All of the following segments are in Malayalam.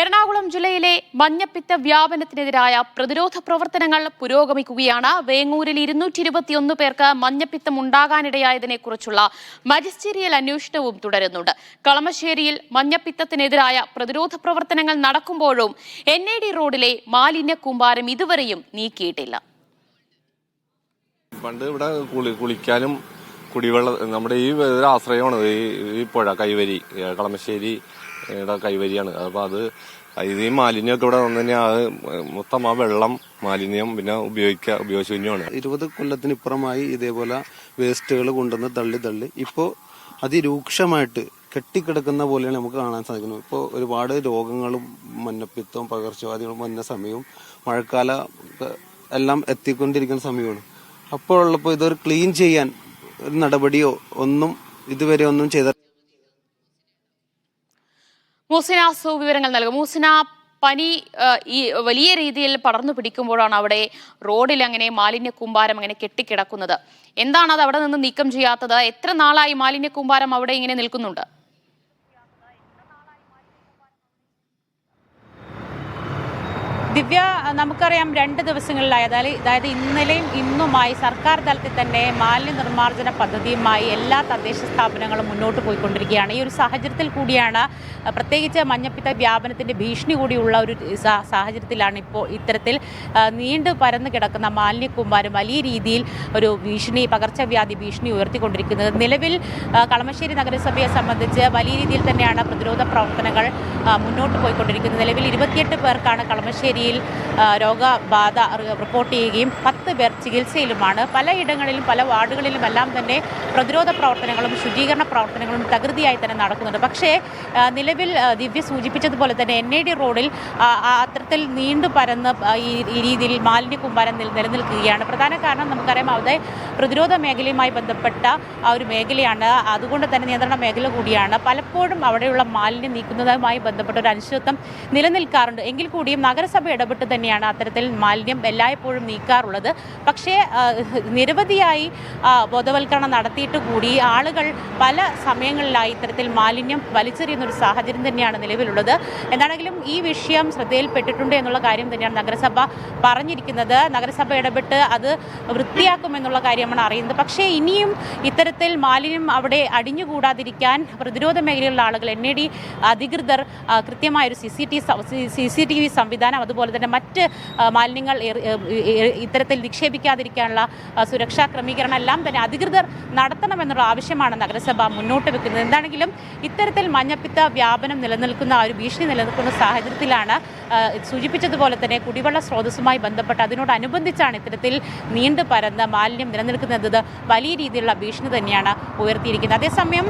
എറണാകുളം ജില്ലയിലെ മഞ്ഞപ്പിത്ത വ്യാപനത്തിനെതിരായ പ്രതിരോധ പ്രവർത്തനങ്ങൾ പുരോഗമിക്കുകയാണ്. വേങ്ങൂരിൽ ഇരുന്നൂറ്റി ഇരുപത്തിയൊന്ന് പേർക്ക് മഞ്ഞപ്പിത്തം ഉണ്ടാകാനിടയായതിനെ കുറിച്ചുള്ള മജിസ്റ്റീരിയൽ അന്വേഷണവും തുടരുന്നുണ്ട്. കളമശ്ശേരിയിൽ മഞ്ഞപ്പിത്തത്തിനെതിരായ പ്രതിരോധ പ്രവർത്തനങ്ങൾ നടക്കുമ്പോഴും എൻ ഡി റോഡിലെ മാലിന്യ കൂമ്പാരം ഇതുവരെയും നീക്കിയിട്ടില്ല. പണ്ട് ഇവിടെ കുളിക്കാനും കുടിവെള്ള നമ്മുടെ ഈ ഒരു ആശ്രയമാണ് ഈ ഈ പുഴ കൈവരി കളമശ്ശേരി കൈവരിയാണ്. അപ്പോൾ അത് ഇത് ഈ മാലിന്യമൊക്കെ ഇവിടെ വന്നു അത് മൊത്തം ആ വെള്ളം മാലിന്യം പിന്നെ ഉപയോഗിക്കുക ഉപയോഗിച്ചു ഉപയോഗശൂന്യമാണ് ഇരുപത് കൊല്ലത്തിനിപ്പുറമായി ഇതേപോലെ വേസ്റ്റുകൾ കൊണ്ടുവന്ന് തള്ളി തള്ളി. ഇപ്പോൾ അതിരൂക്ഷമായിട്ട് കെട്ടിക്കിടക്കുന്ന പോലെയാണ് നമുക്ക് കാണാൻ സാധിക്കുന്നത്. ഇപ്പോൾ ഒരുപാട് രോഗങ്ങളും മഞ്ഞപ്പിത്തവും പകർച്ചവ്യാധികളും വന്ന സമയവും മഴക്കാല എല്ലാം എത്തിക്കൊണ്ടിരിക്കുന്ന സമയമാണ്. അപ്പോഴുള്ളപ്പോൾ ഇതൊരു ക്ലീൻ ചെയ്യാൻ നടപടിയോ ഒന്നും ഇതുവരെ ഒന്നും ചെയ്ത മൂസിന വിവരങ്ങൾ നൽകും. മൂസിന പനി ഈ വലിയ രീതിയിൽ പടർന്നു പിടിക്കുമ്പോഴാണ് അവിടെ റോഡിൽ അങ്ങനെ മാലിന്യ കൂമ്പാരം അങ്ങനെ കെട്ടിക്കിടക്കുന്നത്. എന്താണ് അത് അവിടെ നിന്ന് നീക്കം ചെയ്യാത്തത്? എത്ര നാളായി മാലിന്യ കൂമ്പാരം അവിടെ ഇങ്ങനെ നിൽക്കുന്നുണ്ട്? ദിവ്യ നമുക്കറിയാം രണ്ട് ദിവസങ്ങളിലായി. അതായത് അതായത് ഇന്നലെയും ഇന്നുമായി സർക്കാർ തലത്തിൽ തന്നെ മാലിന്യ നിർമ്മാർജന പദ്ധതിയുമായി എല്ലാ തദ്ദേശ സ്ഥാപനങ്ങളും മുന്നോട്ട് പോയിക്കൊണ്ടിരിക്കുകയാണ്. ഈ ഒരു സാഹചര്യത്തിൽ കൂടിയാണ് പ്രത്യേകിച്ച് മഞ്ഞപ്പിത്ത വ്യാപനത്തിന്റെ ഭീഷണി കൂടിയുള്ള ഒരു സാഹചര്യത്തിലാണ് ഇപ്പോൾ ഇത്തരത്തിൽ നീണ്ടു പരന്നു കിടക്കുന്ന മാലിന്യ കൂമ്പാരം വലിയ രീതിയിൽ ഒരു ഭീഷണി പകർച്ചവ്യാധി ഭീഷണി ഉയർത്തിക്കൊണ്ടിരിക്കുന്നത്. നിലവിൽ കളമശ്ശേരി നഗരസഭയെ സംബന്ധിച്ച് വലിയ രീതിയിൽ തന്നെയാണ് പ്രതിരോധ പ്രവർത്തനങ്ങൾ മുന്നോട്ട് പോയിക്കൊണ്ടിരിക്കുന്നത്. നിലവിൽ ഇരുപത്തിയെട്ട് പേർക്കാണ് കളമശ്ശേരിയിൽ ആ, രോഗബാധ റിപ്പോർട്ട് ചെയ്യുകയും പത്ത് പേർ ചികിത്സയിലുമാണ്. പലയിടങ്ങളിലും പല വാർഡുകളിലും എല്ലാം തന്നെ പ്രതിരോധ പ്രവർത്തനങ്ങളും ശുചീകരണ പ്രവർത്തനങ്ങളും തകൃതിയായി തന്നെ നടക്കുന്നുണ്ട്. പക്ഷേ നിലവിൽ ദിവ്യ സൂചിപ്പിച്ചതുപോലെ തന്നെ എൻ ഐ ഡി റോഡിൽ അത്തരത്തിൽ നീണ്ടു പരന്ന് ഈ രീതിയിൽ മാലിന്യ കുമ്പാരം നിലനിൽക്കുകയാണ്. പ്രധാന കാരണം നമുക്കറിയാം അവിടെ പ്രതിരോധ മേഖലയുമായി ബന്ധപ്പെട്ട ആ ഒരു മേഖലയാണ്. അതുകൊണ്ട് തന്നെ നിയന്ത്രണ മേഖല കൂടിയാണ്. പലപ്പോഴും അവിടെയുള്ള മാലിന്യം നീക്കുന്നതുമായി ബന്ധപ്പെട്ട ഒരു അനിശ്ചിതത്വം നിലനിൽക്കാറുണ്ട്. എങ്കിൽ കൂടിയും നഗരസഭ ഇടപെട്ട് തന്നെയാണ് അത്തരത്തിൽ മാലിന്യം എല്ലായ്പ്പോഴും നീക്കാറുള്ളത്. പക്ഷേ നിരവധിയായി ബോധവൽക്കരണം നടത്തിയിട്ട് കൂടി ആളുകൾ പല സമയങ്ങളിലായി ഇത്തരത്തിൽ മാലിന്യം വലിച്ചെറിയുന്ന ഒരു സാഹചര്യം തന്നെയാണ് നിലവിലുള്ളത്. എന്താണെങ്കിലും ഈ വിഷയം ശ്രദ്ധയിൽപ്പെട്ടിട്ടുണ്ട് എന്നുള്ള കാര്യം തന്നെയാണ് നഗരസഭ പറഞ്ഞിരിക്കുന്നത്. നഗരസഭ ഇടപെട്ട് അത് വൃത്തിയാക്കുമെന്നുള്ള കാര്യമാണ് അറിയുന്നത്. പക്ഷേ ഇനിയും ഇത്തരത്തിൽ മാലിന്യം അവിടെ അടിഞ്ഞുകൂടാതിരിക്കാൻ പ്രതിരോധ മേഖലയിലുള്ള ആളുകൾ എൻ എ ഡി അധികൃതർ കൃത്യമായൊരു C C T C C T V സംവിധാനം അതുപോലെ തന്നെ മറ്റ് മാലിന്യങ്ങൾ ഇത്തരത്തിൽ നിക്ഷേപിക്കാതിരിക്കാനുള്ള സുരക്ഷാ ക്രമീകരണം എല്ലാം തന്നെ അധികൃതർ നടത്തണമെന്നുള്ള ആവശ്യമാണ് നഗരസഭ മുന്നോട്ട് വെക്കുന്നത്. എന്താണെങ്കിലും ഇത്തരത്തിൽ മഞ്ഞപ്പിത്ത വ്യാപനം നിലനിൽക്കുന്ന ആ ഒരു ഭീഷണി നിലനിൽക്കുന്ന സാഹചര്യത്തിലാണ് സൂചിപ്പിച്ചതുപോലെ തന്നെ കുടിവെള്ള സ്രോതസ്സുമായി ബന്ധപ്പെട്ട് അതിനോടനുബന്ധിച്ചാണ് ഇത്തരത്തിൽ നീണ്ടു പരന്ന മാലിന്യം നിലനിൽക്കുന്നത് വലിയ രീതിയിലുള്ള ഭീഷണി തന്നെയാണ് ഉയർത്തിയിരിക്കുന്നത്. അതേസമയം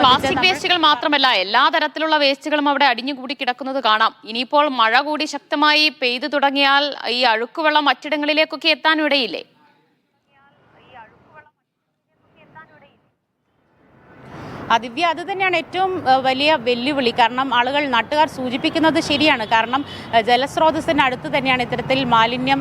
പ്ലാസ്റ്റിക് വേസ്റ്റുകൾ മാത്രമല്ല എല്ലാ തരത്തിലുള്ള വേസ്റ്റുകളും അവിടെ അടിഞ്ഞുകൂടി കിടക്കുന്നത് കാണാം. ഇനിയിപ്പോൾ മഴ കൂടി ശക്തമായി പെയ്തു തുടങ്ങിയാൽ ഈ അഴുക്കുവെള്ളം മറ്റിടങ്ങളിലേക്കൊക്കെ എത്താനും ഇടയില്ലേ ആ ദിവ്യ അത് തന്നെയാണ് ഏറ്റവും വലിയ വെല്ലുവിളി. കാരണം ആളുകൾ നാട്ടുകാർ സൂചിപ്പിക്കുന്നത് ശരിയാണ്. കാരണം ജലസ്രോതസ്സിന് അടുത്ത് തന്നെയാണ് ഇത്തരത്തിൽ മാലിന്യം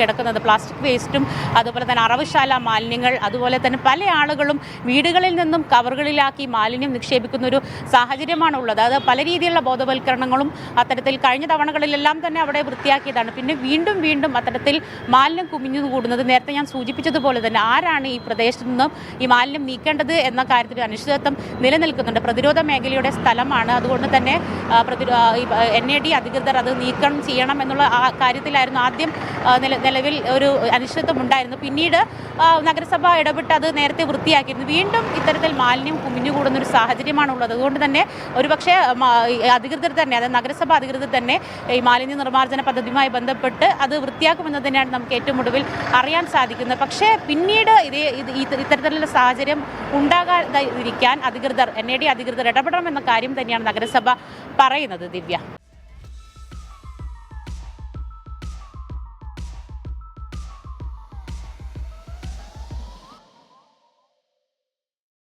കിടക്കുന്നത്. പ്ലാസ്റ്റിക് വേസ്റ്റും അതുപോലെ തന്നെ അറവുശാല മാലിന്യങ്ങൾ അതുപോലെ തന്നെ പല ആളുകളും വീടുകളിൽ നിന്നും കവറുകളിലാക്കി മാലിന്യം നിക്ഷേപിക്കുന്ന ഒരു സാഹചര്യമാണ് ഉള്ളത് അത് പല രീതിയിലുള്ള ബോധവൽക്കരണങ്ങളും അത്തരത്തിൽ കഴിഞ്ഞ തവണകളിലെല്ലാം തന്നെ അവിടെ വൃത്തിയാക്കിയതാണ്. പിന്നെ വീണ്ടും വീണ്ടും അത്തരത്തിൽ മാലിന്യം കുമിഞ്ഞു കൂടുന്നത് നേരത്തെ ഞാൻ സൂചിപ്പിച്ചതുപോലെ തന്നെ ആരാണ് ഈ പ്രദേശത്ത് നിന്നും ഈ മാലിന്യം നീക്കേണ്ടത് എന്ന കാര്യത്തിൽ അനിശ്ചിതത്വം നിലനിൽക്കുന്നുണ്ട്. പ്രതിരോധ മേഖലയുടെ സ്ഥലമാണ്. അതുകൊണ്ട് തന്നെ എൻ എ ഡി അധികൃതർ അത് നീക്കം ചെയ്യണം എന്നുള്ള ആ കാര്യത്തിലായിരുന്നു ആദ്യം നില- നിലവിൽ ഒരു അനിശ്ചിതത്വം ഉണ്ടായിരുന്നു. പിന്നീട് നഗരസഭ ഇടപെട്ട് അത് നേരത്തെ വൃത്തിയാക്കിയിരുന്നു. വീണ്ടും ഇത്തരത്തിൽ മാലിന്യം കുമിഞ്ഞുകൂടുന്ന ഒരു സാഹചര്യമാണുള്ളത്. അതുകൊണ്ട് തന്നെ ഒരുപക്ഷെ അധികൃതർ തന്നെ അതായത് നഗരസഭ അധികൃതർ തന്നെ ഈ മാലിന്യ നിർമ്മാർജന പദ്ധതിയുമായി ബന്ധപ്പെട്ട് അത് വൃത്തിയാക്കുമെന്ന് തന്നെയാണ് നമുക്ക് ഏറ്റവും ഒടുവിൽ അറിയാൻ സാധിക്കുന്നത്. പക്ഷേ പിന്നീട് ഇതേ ഇത് ഇത് ഇത്തരത്തിലുള്ള സാഹചര്യം ഉണ്ടാകാതിരിക്കാൻ അധികൃതർ എൻ എ ഡി അധികൃതർ ഇടപെടണമെന്ന കാര്യം തന്നെയാണ് നഗരസഭ പറയുന്നത് ദിവ്യ.